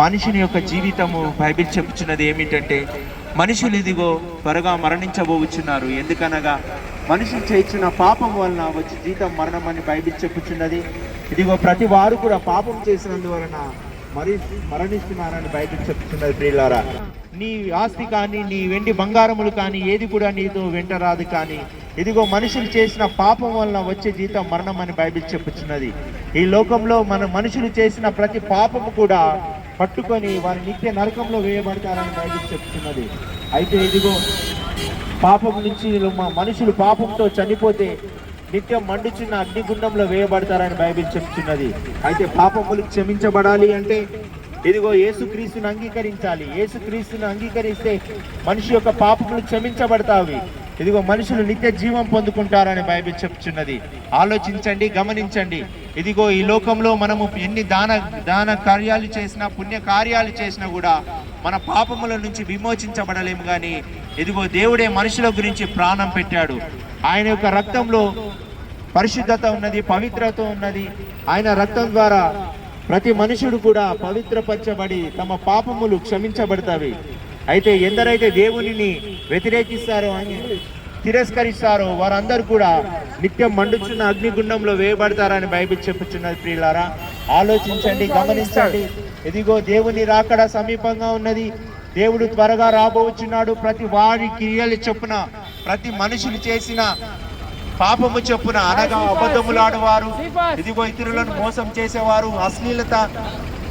మనిషిని యొక్క జీవితము బైబిల్ చెప్పుచున్నది ఏమిటంటే మనుషులు ఇదిగో త్వరగా మరణించబోచున్నారు. ఎందుకనగా మనుషులు చేయించిన పాపం వలన వచ్చి జీతం మరణం అని బైబిల్ చెప్పుచున్నది. ఇదిగో ప్రతి వారు కూడా పాపం చేసినందువలన మరి మరణిస్తున్నారని బైబిల్ చెప్తున్నది ప్రియులారా. నీ ఆస్తి కానీ నీ వెండి బంగారములు కానీ ఏది కూడా నీతో వెంట రాదు కానీ ఇదిగో మనుషులు చేసిన పాపం వలన వచ్చే జీతం మరణం అని బైబిల్ చెప్పుచున్నది. ఈ లోకంలో మన మనుషులు చేసిన ప్రతి పాపము కూడా పట్టుకొని వారి నిత్య నరకంలో వేయబడతారని బైబిల్ చెప్తున్నది. అయితే ఇదిగో పాపం నుంచి మా మనుషులు పాపంతో చనిపోతే నిత్యం మండుచున్న అగ్నిగుండంలో వేయబడతారని బైబిల్ చెప్తున్నది. అయితే పాపములు క్షమించబడాలి అంటే ఇదిగో ఏసుక్రీస్తుని అంగీకరించాలి. ఏసుక్రీస్తుని అంగీకరిస్తే మనిషి యొక్క పాపములు క్షమించబడతావి. ఇదిగో మనుషులు నిత్య జీవం పొందుకుంటారని బైబిల్ చెప్తున్నది. ఆలోచించండి గమనించండి. ఇదిగో ఈ లోకంలో మనము ఎన్ని దాన దాన కార్యాలు చేసినా పుణ్య కార్యాలు చేసినా కూడా మన పాపముల నుంచి విమోచించబడలేము కానీ ఇదిగో దేవుడే మనుషుల గురించి ప్రాణం పెట్టాడు. ఆయన యొక్క రక్తంలో పరిశుద్ధత ఉన్నది పవిత్రత ఉన్నది. ఆయన రక్తం ద్వారా ప్రతి మనుషుడు కూడా పవిత్రపరచబడి తమ పాపములు క్షమించబడతాయి. అయితే ఎందరైతే దేవునిని వ్యతిరేకిస్తారో అని తిరస్కరిస్తారో వారందరూ కూడా నిత్యం మండుచున్న అగ్నిగుండంలో వేయబడతారని బైబిల్ చెప్పుచున్నది ప్రియులారా. ఆలోచించండి గమనించండి. ఇదిగో దేవుని రాకడ సమీపంగా ఉన్నది. దేవుడు త్వరగా రాబోచున్నాడు. ప్రతి వారి క్రియలు చొప్పున ప్రతి మనుషులు చేసిన పాపము చొప్పున అనగా అబద్ధములాడువారు. ఇదిగో ఇతరులను మోసం చేసేవారు అశ్లీలత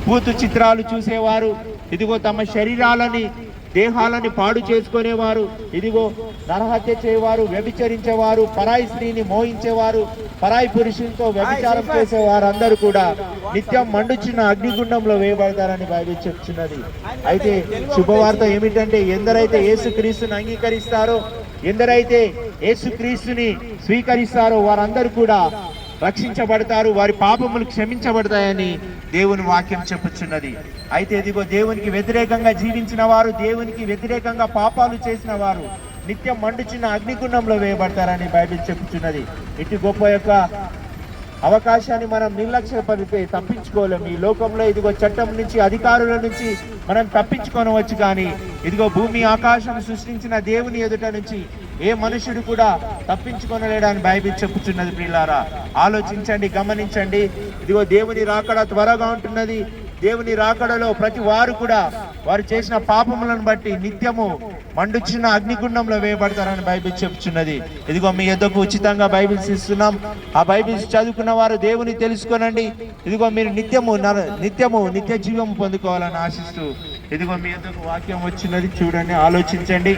పూతు చిత్రాలు చూసేవారు. ఇదిగో తమ శరీరాలని దేహాలని పాడు చేసుకునేవారు. ఇదిగో నరహత్య చేయవారు వ్యభిచరించేవారు పరాయి స్త్రీని మోహించేవారు పరాయి పురుషులతో వ్యభిచారం చేసేవారు అందరూ కూడా నిత్యం మండుచున్న అగ్నిగుండంలో వేయబడతారని బైబిల్ చెప్తున్నది. అయితే శుభవార్త ఏమిటంటే ఎందరైతే యేసుక్రీస్తుని అంగీకరిస్తారో ఎందరైతే యేసుక్రీస్తుని స్వీకరిస్తారో వారందరూ కూడా రక్షించబడతారు వారి పాపములు క్షమించబడతాయని దేవుని వాక్యం చెప్పుచున్నది. అయితే ఇదిగో దేవునికి వ్యతిరేకంగా జీవించిన వారు దేవునికి వ్యతిరేకంగా పాపాలు చేసిన వారు నిత్యం మండుచున్న అగ్నిగుండంలో వేయబడతారని బైబిల్ చెప్పుచున్నది. ఇటు గొప్ప యొక్క అవకాశాన్ని మనం నిర్లక్ష్యపడితే తప్పించుకోలేము ఈ లోకంలో ఇదిగో చట్టం నుంచి అధికారుల నుంచి మనం తప్పించుకొనవచ్చు కానీ ఇదిగో భూమి ఆకాశం సృష్టించిన దేవుని ఎదుట నుంచి ఏ మనుషుడు కూడా తప్పించుకొనలేడని బైబిల్ చెప్పుచున్నది ప్రియులారా? ఆలోచించండి గమనించండి. ఇదిగో దేవుని రాకడ త్వరగా ఉంటున్నది. దేవుని రాకడలో ప్రతి వారు కూడా వారు చేసిన పాపములను బట్టి నిత్యము మండుచున్న అగ్నిగుండంలో వేయబడతారని బైబిల్ చెప్తున్నది ఇదిగో మీ ఎద్దకు ఉచితంగా బైబిల్స్ ఇస్తున్నాం. ఆ బైబిల్స్ చదువుకున్న వారు దేవుని తెలుసుకోనండి. ఇదిగో మీరు నిత్యము నిత్యము నిత్య జీవం పొందుకోవాలని ఆశిస్తూ ఇదిగో మీ ఎద్దకు వాక్యం వచ్చినది చూడండి ఆలోచించండి.